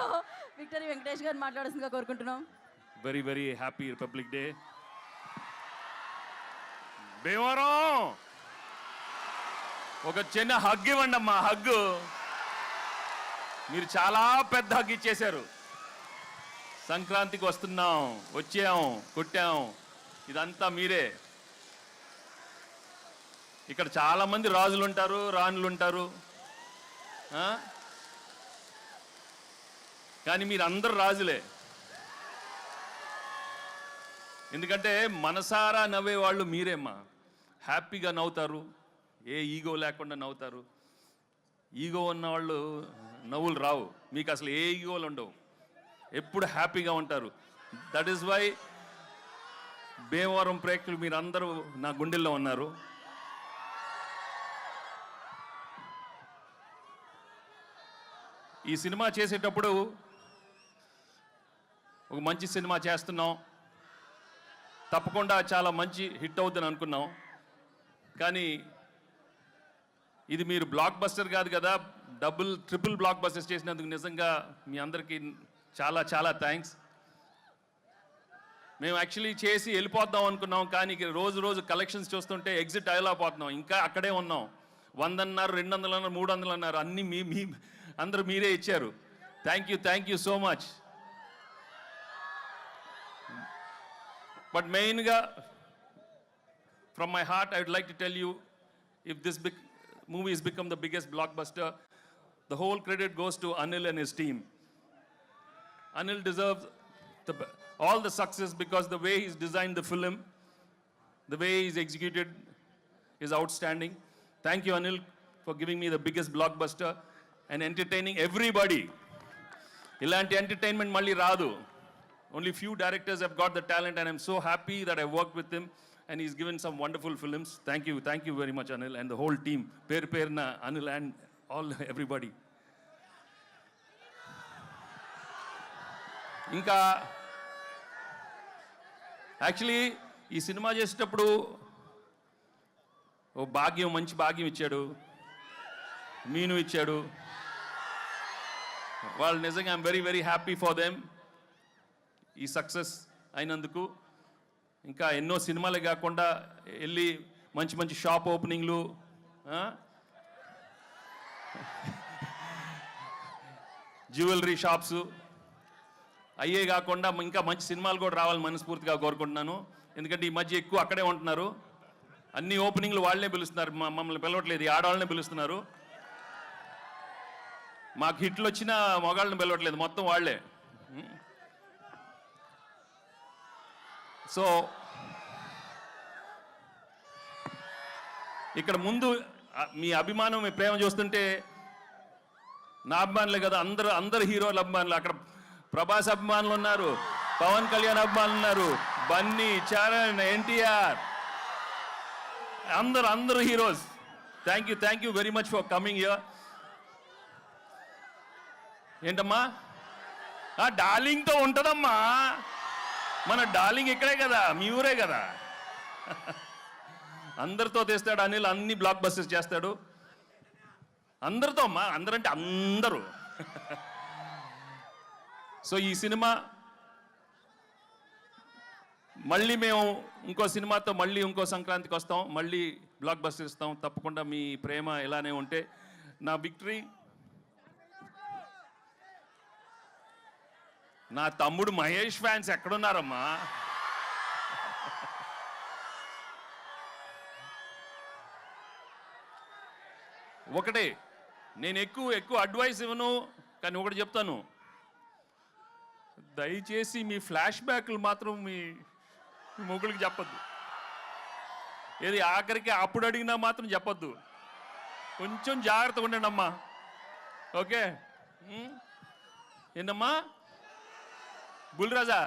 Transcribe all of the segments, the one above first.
So victory Venkatesh గారు మాట్లాడాల్సిందిగా కోరుకుంటున్నాం. Very very happy Republic Day Bhimavaram! ఒక చిన్న హగ్ ఇవ్వండి అమ్మా హగ్ మీరు చాలా పెద్ద హగ్ ఇచ్చేశారు. సంక్రాంతికి వస్తున్నాం వచ్చాం కొట్టాం. ఇదంతా మీరే. ఇక్కడ చాలా మంది రాజులు ఉంటారు రాణులు ఉంటారు కానీ మీరు అందరు రాజులే. ఎందుకంటే మనసారా నవ్వే వాళ్ళు మీరేమ్మా. హ్యాపీగా నవ్వుతారు ఏ ఈగో లేకుండా నవ్వుతారు. ఈగో ఉన్నవాళ్ళు నవ్వులు రావు మీకు అసలు ఏ ఈగోలు ఉండవు. ఎప్పుడు హ్యాపీగా ఉంటారు. దట్ ఈస్ వై భీమవరం ప్రేక్షకులు మీరందరూ నా గుండెల్లో ఉన్నారు. ఈ సినిమా చేసేటప్పుడు ఒక మంచి సినిమా చేస్తున్నాం. తప్పకుండా చాలా మంచి హిట్ అవుతుంది అనుకున్నాం. కానీ ఇది మీరు బ్లాక్ బస్టర్ కాదు కదా డబుల్ ట్రిపుల్ బ్లాక్ బస్టర్స్ చేసినందుకు నిజంగా మీ అందరికీ చాలా చాలా థ్యాంక్స్ మేము యాక్చువల్లీ చేసి వెళ్ళిపోద్దాం అనుకున్నాం కానీ రోజు రోజు కలెక్షన్స్ చూస్తుంటే ఎగ్జిట్ అయ్యలేకపోతున్నాం ఇంకా అక్కడే ఉన్నాం. వందన్నారు రెండు వందలు అన్నారు మూడు వందలు అన్నారు అన్నీ మీ మీ అందరూ మీరే ఇచ్చారు. Thank you thank you so much but మెయిన్గా from my heart I would like to tell you if this big movie is become the biggest blockbuster the whole credit goes to Anil and his team Anil deserves the, all the success because the way he's designed the film, the way he's executed is outstanding. Thank you, Anil, for giving me the biggest blockbuster and entertaining everybody. ఇలాంటి entertainment మళ్ళీ రాదు Only few directors have got the talent and I'm so happy that I work with him and is given some wonderful films thank you thank you very much Anil and the whole team పేరు పేరున Anil and all everybody ఇంకా actually ఈ cinema చేసేటప్పుడు ఓ భాగ్యం మంచి భాగ్యం ఇచ్చాడు. మీను ఇచ్చాడు. వాళ్ళు నిజంగా I'm very very happy for them ఈ సక్సెస్ అయినందుకు ఇంకా ఎన్నో సినిమాలే కాకుండా వెళ్ళి మంచి మంచి షాప్ ఓపెనింగ్లు జ్యువెలరీ షాప్స్. అయ్యే కాకుండా ఇంకా మంచి సినిమాలు కూడా రావాలని మనస్ఫూర్తిగా కోరుకుంటున్నాను. ఎందుకంటే ఈ మధ్య ఎక్కువ అక్కడే ఉంటున్నారు. అన్ని ఓపెనింగ్లు వాళ్ళే పిలుస్తున్నారు. మమ్మల్ని పిలవట్లేదు. ఈ ఆడవాళ్ళనే పిలుస్తున్నారు. మాకు హిట్లు వచ్చిన మగాళ్ళని పిలవట్లేదు. మొత్తం వాళ్ళే. సో ఇక్కడ ముందు మీ అభిమానం మీ ప్రేమ చూస్తుంటే నా అభిమానులే కదా అందరు అందరు హీరోల అభిమానులు. అక్కడ ప్రభాస్ అభిమానులు ఉన్నారు పవన్ కళ్యాణ్ అభిమానులు ఉన్నారు బన్నీ చరణ్ ఎన్టీఆర్. అందరు అందరు heroes. Thank you thank you very much for coming year ఏంటమ్మా? డార్లింగ్తో ఉంటుందమ్మా. మన డార్లింగ్ ఇక్కడే కదా మీ ఊరే కదా. అందరితో తెస్తాడు అనిల్ అన్ని బ్లాక్ బస్టర్స్ చేస్తాడు. అందరితో అమ్మా అందరంటే అందరూ. సో ఈ సినిమా మళ్ళీ మేము ఇంకో సినిమాతో మళ్ళీ ఇంకో సంక్రాంతికి వస్తాం మళ్ళీ బ్లాక్ బస్టర్ ఇస్తాం తప్పకుండా మీ ప్రేమ ఇలానే ఉంటే నా విక్టరీ నా తమ్ముడు మహేష్ ఫ్యాన్స్ ఎక్కడున్నారమ్మా? ఒకటే నేను ఎక్కువ ఎక్కువ అడ్వైస్ ఇవ్వను కానీ ఒకటి చెప్తాను. దయచేసి మీ ఫ్లాష్ బ్యాక్లు మాత్రం మీ మీ చెప్పద్దు. ఏది ఆఖరికి అప్పుడు అడిగినా మాత్రం చెప్పద్దు. కొంచెం జాగ్రత్తగా ఉండండి అమ్మా ఓకే ఏంటమ్మా? బుల్రాజా.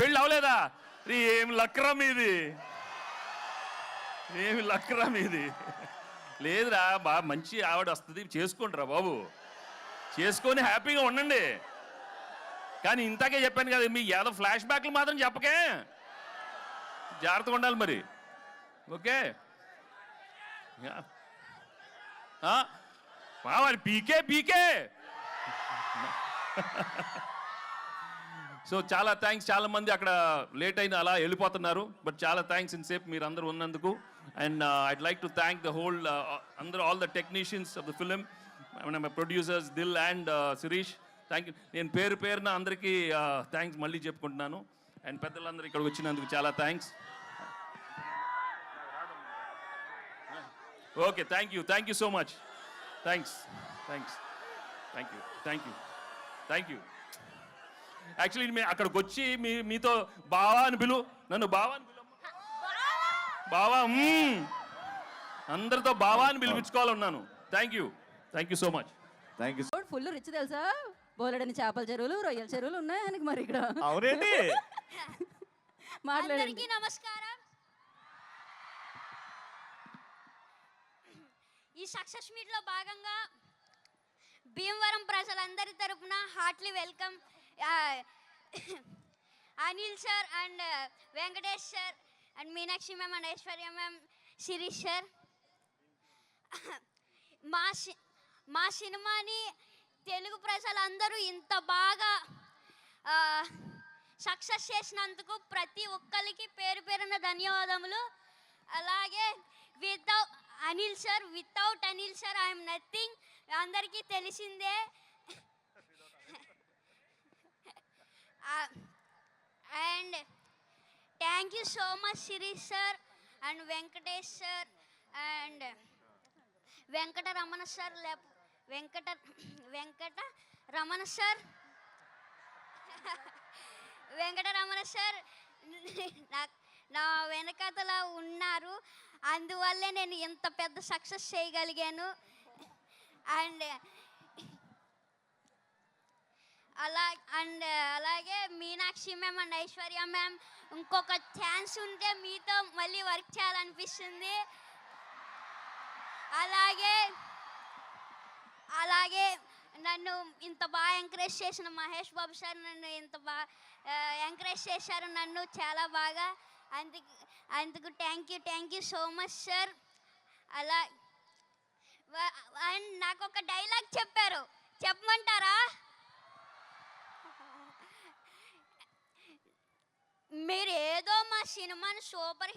పెళ్ళి అవలేదా రీ ఏం లక్రా మీది ఏమి లక్రా మీది లేదురా బా మంచి ఆవిడ వస్తుంది చేసుకోండిరా బాబు. చేసుకొని హ్యాపీగా ఉండండి. కానీ ఇంతాకే చెప్పాను కదా మీ ఏదో ఫ్లాష్ బ్యాక్లు మాత్రం చెప్పకే. జాగ్రత్తగా ఉండాలి మరి. ఓకే? మరి పీకే పీకే. సో చాలా థ్యాంక్స్ చాలా మంది అక్కడ లేట్ అయిన అలా వెళ్ళిపోతున్నారు. బట్ చాలా థ్యాంక్స్ ఇన్ సేపు మీరు అందరూ ఉన్నందుకు. And I'd like to thank the whole అందరూ all the technicians of the film my producers Dil and Shirish thank you నేను పేరు పేరున అందరికీ uh, థ్యాంక్స్ మళ్ళీ చెప్పుకుంటున్నాను. అండ్ పెద్దలందరూ ఇక్కడికి వచ్చినందుకు చాలా thanks okay thank you thank you so much thanks thanks thank you thank you thank you actually మీ అక్కడికి వచ్చి మీ మీతో బావా అని పిలు నన్ను బావా అని పిలు బావా మ్మ్. అందరితో బావా అని పిలిపించుకోవాలన్నాను. Thank you thank you so much thank you full rich తెలుసా? బోలెడని చేపల చెరువులు రొయ్యల చెరువులు ఉన్నాయి ఆయనకి మరి ఇక్కడ. అవునేంటి మాట్లాడండి. అందరికీ నమస్కారం. ఈ సక్సెస్ మీట్లో భాగంగా భీమవరం ప్రజలందరి తరపున heartly welcome. Anil sir and Venkatesh sir and Meenakshi ma'am and Aishwarya ma'am Shirish sir. మా సి- మా సినిమాని తెలుగు ప్రజలందరూ ఇంత బాగా సక్సెస్ చేసినందుకు ప్రతి ఒక్కరికి పేరు పేరున ధన్యవాదములు. అలాగే without Anil sir without Anil sir I'm nothing అందరికీ తెలిసిందే. And thank you so much Shirish sir and Venkatesh sir and Venkata Ramana sir లేక వెంకట వెంకట రమణ సార్ వెంకట రమణ సార్ నా నా ఉన్నారు. అందువల్లే నేను ఇంత పెద్ద సక్సెస్ చేయగలిగాను. అండ్ అలా అండ్ అలాగే Meenakshi ma'am and Aishwarya ma'am ఇంకొక ఛాన్స్ ఉంటే మీతో మళ్ళీ వర్క్ చేయాలనిపిస్తుంది. అలాగే అలాగే నన్ను ఇంత బాగా ఎంకరేజ్ చేసిన మహేష్ బాబు సార్ నన్ను ఇంత బాగా ఎంకరేజ్ చేశారు నన్ను చాలా బాగా. అందుకు అందుకు thank you thank you so much sir అలా నాకు ఒక డైలాగ్ చెప్పారు. చెప్పమంటారా? మీరు ఏదో మా సినిమాని సూపర్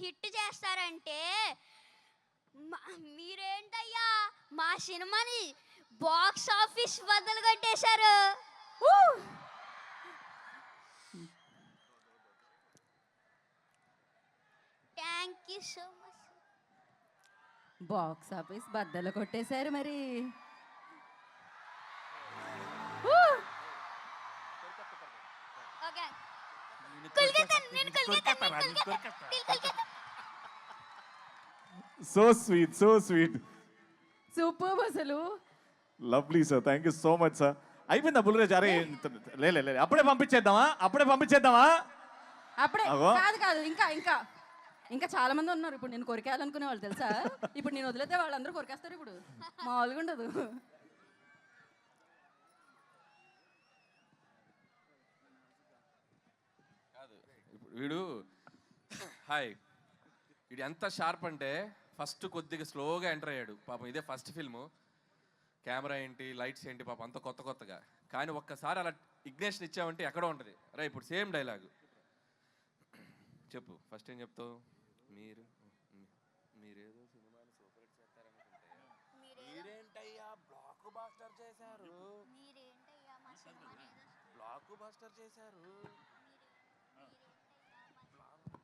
హిట్ చేస్తారంటే మీరేంటయ్యా? మా సినిమాని బాక్స్ ఆఫీస్ బద్దలు కొట్టేశారు. Thank you so much. Box office బద్దలు కొట్టేశారు మరి. ఓకే. కొల్కత్తా నేను కొల్కత్తా నేను కొల్కత్తా నేను Kolkata so sweet so sweet super అసలు. Lovely sir thank you so much sir అయిపోయిందా బుల్రేజ్ అరే లే అప్పుడే పంపించేద్దామా? అప్పుడే పంపించేద్దామా? అప్పుడే. కాదు కాదు. ఇంకా ఇంకా. ఇంకా చాలా మంది ఉన్నారు. ఇప్పుడు నేను కొరికేయాలనుకునే వాళ్ళు తెలుసా? ఇప్పుడు నేను వదిలేతే వాళ్ళందరూ కొరికేస్తారు ఇప్పుడు. మామూలుగా ఉండదు. వీడు హాయ్. వీడు ఎంత షార్ప్ అంటే ఫస్ట్ కొద్దిగా స్లోగా ఎంటర్ అయ్యాడు. పాపం ఇదే ఫస్ట్ ఫిల్ము. కెమెరా ఏంటి లైట్స్ ఏంటి పాపం అంత కొత్త కొత్తగా. కానీ ఒక్కసారి అలా ఇగ్నేషన్ ఇచ్చామంటే ఎక్కడో ఉంటుంది. రే ఇప్పుడు సేమ్ డైలాగ్. చెప్పు ఫస్ట్ ఏం చెప్తావు? మీరు మీరేదో సినిమాని సూపర్ హిట్ చేస్తారనుకుంటే మీరేంటయ్యా బ్లాక్ బాస్టర్ చేశారు? మీరేంటయ్యా మా సినిమాని ఏదో బ్లాక్ బాస్టర్ చేశారు?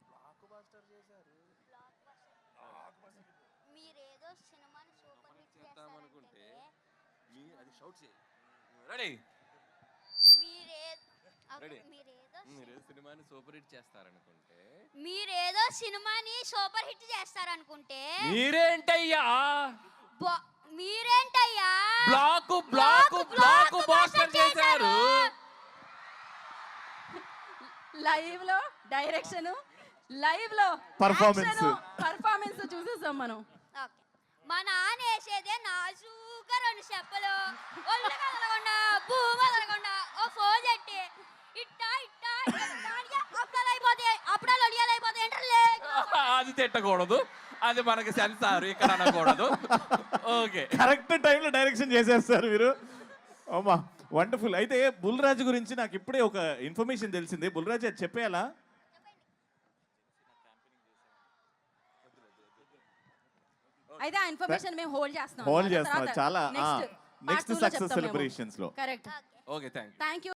బ్లాక్ బాస్టర్ చేశారు? మీరేదో సినిమాని సూపర్ హిట్ చేస్తారనుకుంటే మీ అది షౌట్ చేయి. రెడీ మీరే మీరేదో మీరు సినిమాని సూపర్ హిట్ చేస్తారనుకుంటే మీరేదో సినిమాని సూపర్ హిట్ చేస్తారనుకుంటే మీరేంటయ్యా? బా- మీరేంటయ్యా? బ్లాక్ బ్లాక్ బ్లాక్ బాస్టర్ చేశారు. లైవ్లో డైరెక్షన్ లైవ్లో Performance. పర్ఫార్మెన్స్ చూసేసాం మనం. ఓకే. మా నాన్న వేసేదే నాజూగా రెండు చెప్పలు. ఒళ్ళు కదలకుండా భూమి కదలకుండా ఓ ఫోన్ చెట్టి అది తిట్టకూడదు. అది మనకి సెన్సార్ ఇక్కడ అనకూడదు. ఓకే. కరెక్ట్ టైంలో డైరెక్షన్ చేసేస్తారు మీరు. అమ్మా వండర్ఫుల్. అయితే బుల్రాజు గురించి నాకు ఇప్పుడే ఒక ఇన్ఫర్మేషన్ తెలిసింది. బుల్రాజు అది చెప్పేయాలా? అయితే ఆ ఇన్ఫర్మేషన్ మేము హోల్డ్ చేస్తున్నాం. హోల్డ్ చాలా నెక్స్ట్ నెక్స్ట్ సక్సెస్ సెలబ్రేషన్స్లో కరెక్ట్ ఓకే థ్యాంక్ థ్యాంక్